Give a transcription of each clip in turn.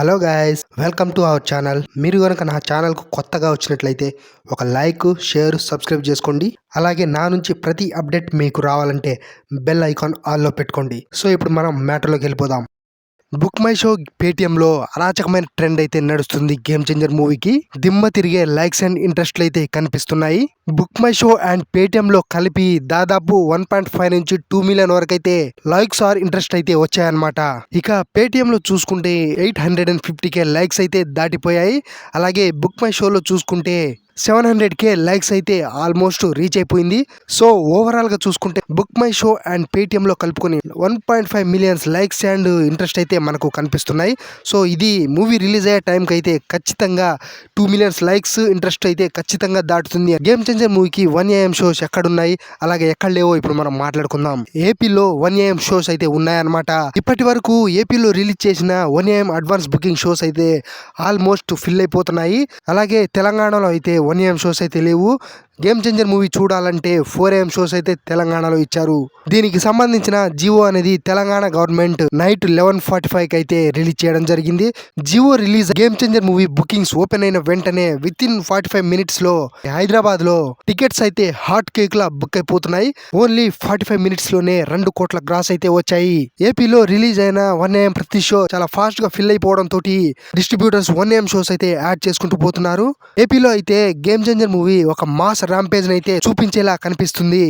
Hello guys welcome to our channel. మీరు కనుక నా ఛానల్కు కొత్తగా వచ్చినట్లయితే ఒక లైక్ షేర్ సబ్స్క్రైబ్ చేసుకోండి. అలాగే నా నుంచి ప్రతి అప్డేట్ మీకు రావాలంటే బెల్ ఐకాన్ ఆల్లో పెట్టుకోండి. సో ఇప్పుడు మనం మ్యాటర్లోకి వెళ్ళిపోదాం. బుక్ మై షో పేటిఎంలో అరాచకమైన ట్రెండ్ అయితే నడుస్తుంది గేమ్ చేంజర్ మూవీకి. దిమ్మ తిరిగే లైక్స్ అండ్ ఇంట్రెస్ట్లు అయితే కనిపిస్తున్నాయి. బుక్ మై షో అండ్ పేటిఎంలో కలిపి దాదాపు వన్ పాయింట్ ఫైవ్ నుంచి టూ మిలియన్ వరకు అయితే లైక్స్ ఆర్ ఇంట్రెస్ట్ అయితే వచ్చాయన్నమాట. ఇక పేటిఎంలో చూసుకుంటే eight hundred and fifty K likes అయితే దాటిపోయాయి. అలాగే బుక్ మై షోలో చూసుకుంటే సెవెన్ హండ్రెడ్ కే లైక్స్ అయితే ఆల్మోస్ట్ రీచ్ అయిపోయింది. సో ఓవరాల్గా చూసుకుంటే book my show and Paytm లో కలుపుకొని one point five millions likes and interest అయితే మనకు కనిపిస్తున్నాయి. సో ఇది మూవీ రిలీజ్ అయ్యే టైంకి అయితే ఖచ్చితంగా టూ మిలియన్స్ లైక్స్ ఇంట్రెస్ట్ అయితే ఖచ్చితంగా దాటుతుంది. గేమ్ చేంజర్ మూవీకి వన్ ఏఎం షోస్ ఎక్కడున్నాయి? అలాగే ఎక్కడ లేవో ఇప్పుడు మనం మాట్లాడుకుందాం. ఏపీలో వన్ ఏఎం షోస్ అయితే ఉన్నాయన్నమాట. ఇప్పటి వరకు ఏపీలో రిలీజ్ చేసిన one AM advance booking shows అయితే ఆల్మోస్ట్ ఫిల్ అయిపోతున్నాయి. అలాగే తెలంగాణలో అయితే వన్ ఏఎం షోస్ అయితే లేవు గేమ్ చేంజర్ మూవీ చూడాలంటే ఫోర్ ఏఎం షోస్ అయితే తెలంగాణలో ఇచ్చారు. దీనికి సంబంధించిన జివో అనేది Telangana government night eleven forty ఫైవ్కి అయితే రిలీజ్ చేయడం జరిగింది. GO release game changer movie bookings open అయిన వెంటనే విత్ ఇన్ ఫార్టీ ఫైవ్ మినిట్స్లో హైదరాబాద్లో టికెట్స్ అయితే హాట్ కేక్ లా బుక్ అయిపోతున్నాయి. ఓన్లీ ఫార్టీ ఫైవ్ మినిట్స్లోనే రెండు కోట్ల గ్రాస్ అయితే వచ్చాయి. ఏపీలో రిలీజ్ అయిన వన్ ఏఎం ప్రతి షో చాలా ఫాస్ట్గా ఫిల్ అయిపోవడం తోటి డిస్ట్రిబ్యూటర్స్ వన్ ఏఎం షోస్ అయితే యాడ్ చేసుకుంటూ పోతున్నారు. ఏపీలో అయితే గేమ్ చేంజర్ మూవీ ఒక మాస్ రాంపేజ్ అయితే చూపించేలా కనిపిస్తుంది.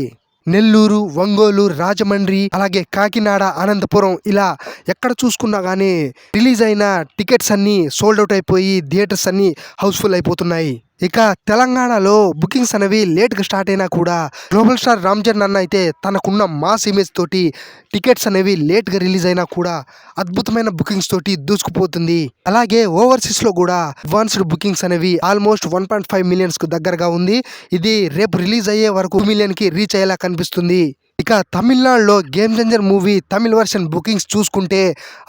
నెల్లూరు ఒంగోలు రాజమండ్రి అలాగే కాకినాడ అనంతపురం ఇలా ఎక్కడ చూసుకున్నా కానీ రిలీజ్ అయిన టికెట్స్ అన్ని సోల్డ్ అవుట్ అయిపోయి థియేటర్స్ అన్ని హౌస్ఫుల్ అయిపోతున్నాయి. ఇక తెలంగాణలో బుకింగ్స్ అనేవి లేట్గా స్టార్ట్ అయినా కూడా గ్లోబల్ స్టార్ రామ్ చరణ్ అన్న అయితే తనకున్న మాస్ ఇమేజ్ తోటి టికెట్స్ అనేవి లేట్గా రిలీజ్ అయినా కూడా అద్భుతమైన బుకింగ్స్ తోటి దూసుకుపోతుంది. అలాగే ఓవర్సీస్లో కూడా అడ్వాన్స్డ్ బుకింగ్స్ అనేవి ఆల్మోస్ట్ వన్ పాయింట్ ఫైవ్ మిలియన్స్కు దగ్గరగా ఉంది. ఇది రేపు రిలీజ్ అయ్యే వరకు మిలియన్కి రీచ్ అయ్యేలా కనిపిస్తుంది. ఇక తమిళనాడులో game changer movie Tamil version bookings చూసుకుంటే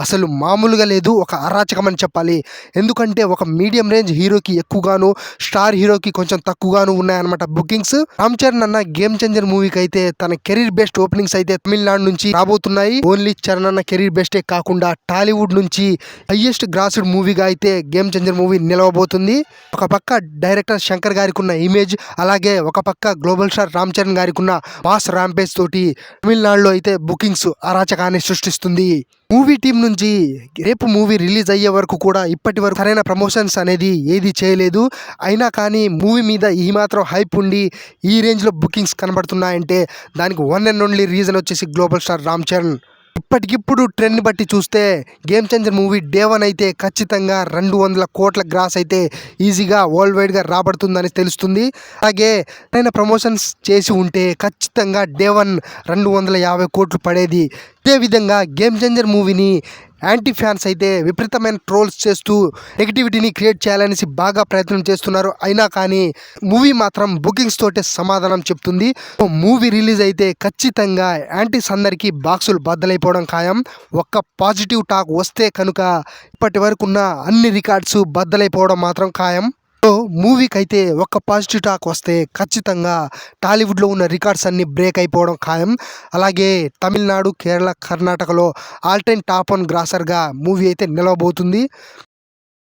అసలు మామూలుగా లేదు ఒక అరాచకం అని చెప్పాలి. ఎందుకంటే ఒక మీడియం రేంజ్ హీరోకి ఎక్కువగాను స్టార్ హీరోకి కొంచెం తక్కువగాను ఉన్నాయన్నమాట బుకింగ్స్. రామ్ చరణ్ అన్న గేమ్ చేంజర్ మూవీకి అయితే తన కెరీర్ బెస్ట్ ఓపెనింగ్స్ అయితే తమిళనాడు నుంచి రాబోతున్నాయి. ఓన్లీ చరణ్ అన్న కెరీర్ బెస్టే కాకుండా టాలీవుడ్ నుంచి హైయెస్ట్ గ్రాస్డ్ మూవీగా అయితే గేమ్ చేంజర్ మూవీ నిలవబోతుంది. ఒక పక్క డైరెక్టర్ శంకర్ గారికి ఉన్న ఇమేజ్ అలాగే ఒక పక్క గ్లోబల్ స్టార్ రామ్ చరణ్ గారికి ఉన్న మాస్ ర్యాంపేజ్ తోటి తమిళనాడులో అయితే బుకింగ్స్ అరాచకాన్ని సృష్టిస్తుంది. మూవీ టీం నుంచి రేపు మూవీ రిలీజ్ అయ్యే వరకు కూడా ఇప్పటి వరకు సరైన ప్రమోషన్స్ అనేది ఏది చేయలేదు. అయినా కానీ మూవీ మీద ఈ మాత్రం హైప్ ఉండి ఈ రేంజ్లో బుకింగ్స్ కనబడుతున్నాయంటే దానికి వన్ అండ్ ఓన్లీ రీజన్ వచ్చేసి గ్లోబల్ స్టార్ రామ్ చరణ్. ఇప్పటికిప్పుడు ట్రెండ్ బట్టి చూస్తే game changer movie day one అయితే ఖచ్చితంగా రెండు వందల కోట్ల గ్రాస్ అయితే ఈజీగా వరల్డ్ వైడ్గా రాబడుతుందని తెలుస్తుంది. అలాగే ఆయన ప్రమోషన్స్ చేసి ఉంటే ఖచ్చితంగా డే వన్ రెండు వందల యాభై కోట్లు పడేది. అదేవిధంగా గేమ్ చేంజర్ మూవీని యాంటీ ఫ్యాన్స్ అయితే విపరీతమైన ట్రోల్స్ చేస్తూ నెగిటివిటీని క్రియేట్ చేయాలనేసి బాగా ప్రయత్నం చేస్తున్నారు. అయినా కానీ మూవీ మాత్రం బుకింగ్స్ తోటే సమాధానం చెప్తుంది. మూవీ రిలీజ్ అయితే ఖచ్చితంగా యాంటీస్ అందరికీ బాక్సులు బద్దలైపోవడం ఖాయం. ఒక్క పాజిటివ్ టాక్ వస్తే కనుక ఇప్పటి వరకున్న అన్ని రికార్డ్స్ బద్దలైపోవడం మాత్రం ఖాయం. మూవీకి అయితే ఒక పాజిటివ్ టాక్ వస్తే ఖచ్చితంగా టాలీవుడ్లో ఉన్న రికార్డ్స్ అన్నీ బ్రేక్ అయిపోవడం ఖాయం. అలాగే తమిళనాడు కేరళ కర్ణాటకలో ఆల్ టైమ్ టాప్ వన్ గ్రాసర్గా మూవీ అయితే నిలవబోతుంది.